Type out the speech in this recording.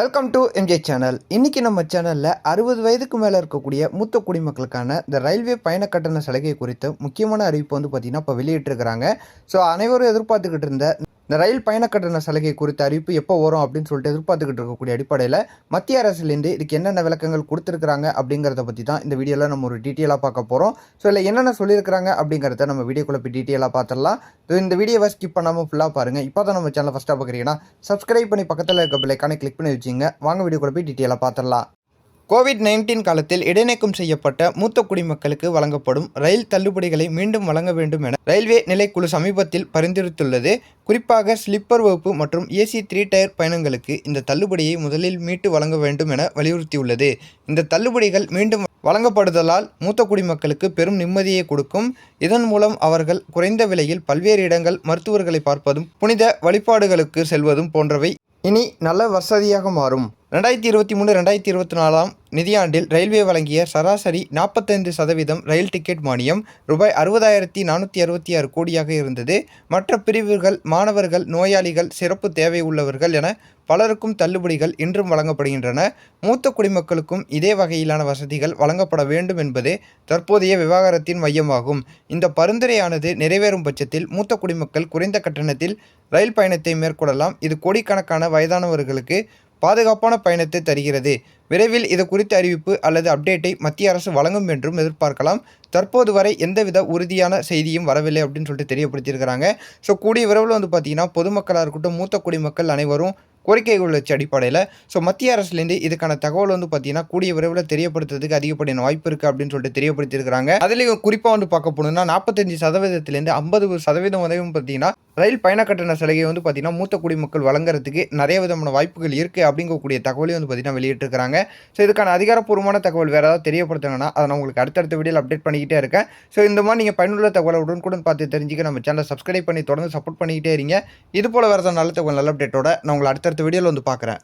Welcome to MJ channel இன்றைக்கி நம்ம சேனலில் அறுபது வயதுக்கு மேலே இருக்கக்கூடிய மூத்த குடிமக்களுக்கான இந்த ரயில்வே பயண கட்டண சலுகை குறித்த முக்கியமான அறிவிப்பு வந்து பார்த்திங்கன்னா இப்போ வெளியிட்டிருக்கிறாங்க. ஸோ அனைவரும் எதிர்பார்த்துக்கிட்டு இருந்த இந்த ரயில் பயண கட்டண சலுகை குறித்த அறிவிப்பு எப்போ வரும் அப்படின்னு சொல்லிட்டு எதிர்பார்த்துக்கிட்டு இருக்கக்கூடிய அடிப்படையில் மத்திய அரசுலேருந்து இதுக்கு என்னென்ன விளக்கங்கள் கொடுத்துருக்குறாங்க அப்படிங்கிறத பற்றி தான் இந்த வீடியோவில் நம்ம ஒரு டீட்டெயிலாக பார்க்க போகிறோம் ஸோ இல்லை என்னென்ன சொல்லியிருக்கிறாங்க அப்படிங்கிறத நம்ம வீடியோக்குள்ள போய் டீட்டெயிலாக பார்த்துடலாம். ஸோ இந்த வீடியோவை ஸ்கிப் பண்ணாமல் ஃபுல்லாக பாருங்கள் இப்போ தான் நம்ம சேனல் ஃபஸ்ட்டாக பார்க்குறீங்கன்னா சப்ஸ்கிரைப் பண்ணி பக்கத்தில் இருக்க பிள்ளைக்கான கிளிக் பண்ணி வச்சுங்க வாங்க வீடியோக்குள்ள போய் டீட்டெயிலாக பார்த்துடலாம். கோவிட் நைன்டீன் காலத்தில் இடைநீக்கம் செய்யப்பட்ட மூத்த குடிமக்களுக்கு வழங்கப்படும் ரயில் தள்ளுபடிகளை மீண்டும் வழங்க வேண்டும் என ரயில்வே நிலைக்குழு சமீபத்தில் பரிந்துரைத்துள்ளது. குறிப்பாக ஸ்லிப்பர் வகுப்பு மற்றும் ஏசி த்ரீ டயர் பயணங்களுக்கு இந்த தள்ளுபடியை முதலில் மீட்டு வழங்க வேண்டும் என வலியுறுத்தியுள்ளது. இந்த தள்ளுபடிகள் மீண்டும் வழங்கப்படுதலால் மூத்த குடிமக்களுக்கு பெரும் நிம்மதியை கொடுக்கும். இதன் மூலம் அவர்கள் குறைந்த விலையில் பல்வேறு இடங்கள் மருத்துவர்களை பார்ப்பதும் புனித வழிபாடுகளுக்கு செல்வதும் போன்றவை இனி நல்ல வசதியாக மாறும். ரெண்டாயிரத்தி இருபத்தி மூணு ரெண்டாயிரத்தி இருபத்தி நாலாம் நிதியாண்டில் ரயில்வே வழங்கிய சராசரி நாற்பத்தைந்து சதவீதம் ரயில் டிக்கெட் மானியம் ரூபாய் அறுபதாயிரத்தி நானூற்றி அறுபத்தி ஆறு கோடியாக இருந்தது. மற்ற பிரிவுகள் மாணவர்கள் நோயாளிகள் சிறப்பு தேவை உள்ளவர்கள் என பலருக்கும் தள்ளுபடிகள் இன்றும் வழங்கப்படுகின்றன. மூத்த குடிமக்களுக்கும் இதே வகையிலான வசதிகள் வழங்கப்பட வேண்டும் என்பது தற்போதைய விவகாரத்தின் மையமாகும். இந்த பரிந்துரையானது நிறைவேறும் பட்சத்தில் மூத்த குடிமக்கள் குறைந்த கட்டணத்தில் ரயில் பயணத்தை மேற்கொள்ளலாம். இது கோடிக்கணக்கான வயதானவர்களுக்கு பாதுகாப்பான பயணத்தை தருகிறது. விரைவில் இது குறித்த அறிவிப்பு அல்லது அப்டேட்டை மத்திய அரசு வழங்கும் என்றும் எதிர்பார்க்கலாம். தற்போது வரை எந்தவித உறுதியான செய்தியும் வரவில்லை அப்படின்னு சொல்லிட்டு தெரியப்படுத்தியிருக்கிறாங்க. ஸோ கூடிய விரைவில் வந்து பார்த்தீங்கன்னா பொதுமக்களாக இருக்கட்டும் மூத்த குடிமக்கள் அனைவரும் கோரிக்கைகள் வச்ச அடிப்படையில். ஸோ மத்திய அரசுலேருந்து இதுக்கான தகவல் வந்து பார்த்தீங்கன்னா கூடிய விரைவில் தெரியப்படுத்துறதுக்கு அதிகப்படியான வாய்ப்பு இருக்குது அப்படின்னு சொல்லிட்டு தெரியப்படுத்தியிருக்கிறாங்க. அதுலேயும் குறிப்பாக வந்து பார்க்க போனோம்னா நாற்பத்தஞ்சு சதவீதத்திலேருந்து ஐம்பது சதவீதம் வரையும் பார்த்தீங்கன்னா ரயில் பயண கட்டண சலுகை வந்து பார்த்தீங்கன்னா மூத்த குடிமக்கள் வழங்குறதுக்கு நிறைய விதமான வாய்ப்புகள் இருக்குது அப்படிங்கக்கூடிய தகவலையும் வந்து பார்த்தீங்கன்னா வெளியிட்டிருக்கிறாங்க. ஸோ இதுக்கான அதிகாரப்பூர்வமான தகவல் வேறு ஏதாவது தெரியப்படுத்தணும்னா அதை நான் உங்களுக்கு அடுத்தடுத்த வீடியோவில் அப்டேட் பண்ணிக்கிட்டே இருக்கேன். ஸோ இந்த மாதிரி நீங்கள் பயனுள்ள தகவலை உடனுக்குடன் பார்த்து தெரிஞ்சுக்க நம்ம சேனலை சப்ஸ்கிரைப் பண்ணி தொடர்ந்து சப்போர்ட் பண்ணிக்கிட்டே இருங்க. இது போல் வேறு ஏதாவது நல்ல தகவல் நல்ல அப்டேட்டோட நான் உங்களை அடுத்தடுத்த வீடியோவில் வந்து பார்க்குறேன்.